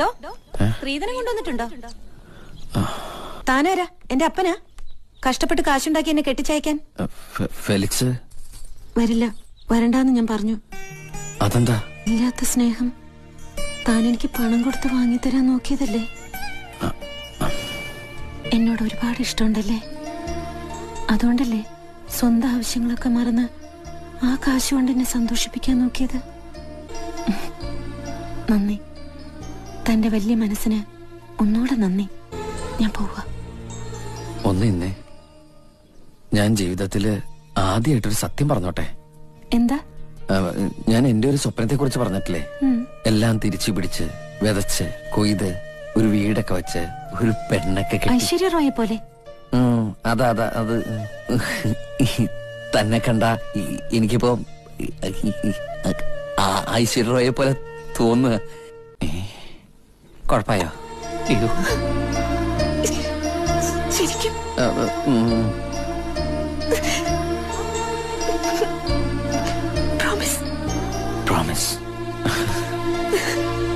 ഡോ സ്ത്രീധനം കൊണ്ടുവന്നിട്ടുണ്ടോ? താനാരാ? എന്റെ അപ്പനാ? കഷ്ടപ്പെട്ട് കാശുണ്ടാക്കി എന്നെ കെട്ടിച്ചയക്കാൻ? ഫെലിക്സ്? വരില്ല. വരണ്ടാന്ന് ഞാൻ പറഞ്ഞു. അതെന്താ? ഇല്ലാത്ത സ്നേഹം. താൻ എനിക്ക് പണം കൊടുത്ത് വാങ്ങിത്തരാൻ നോക്കിയതല്ലേ? എന്നോട് ഒരുപാട് ഇഷ്ടമുണ്ടല്ലേ? അതുകൊണ്ടല്ലേ സ്വന്തം ആവശ്യങ്ങളൊക്കെ മറന്ന് ആ കാശുകൊണ്ട് എന്നെ സന്തോഷിപ്പിക്കാൻ നോക്കിയത്? നന്ദി. തന്റെ വലിയ മനസ്സിന് ഒന്നുകൂടെ നന്ദി. ഞാൻ പോവുക. ഒന്ന് ഇന്നേ. ഞാൻ ജീവിതത്തിൽ ആദ്യമായിട്ടൊരു സത്യം പറഞ്ഞോട്ടെ. എന്താ? ഞാൻ എന്റെ ഒരു സ്വപ്നത്തെ കുറിച്ച് പറഞ്ഞിട്ടില്ലേ എല്ലാം തിരിച്ചു പിടിച്ച് വിതച്ച് കൊയ്ത് ഒരു വീടൊക്കെ വെച്ച് ഒരു പെണ്ണൊക്കെ ഐശ്വര്യ റോയെ പോലെ. അതാ അതാ അത് തന്നെ കണ്ട എനിക്കിപ്പോ ഐശ്വര്യ റോയെ പോലെ തോന്നുക. ഏ, കുഴപ്പായോ അയ്യോ ശരിക്കും ആ, ഉം. Promise promise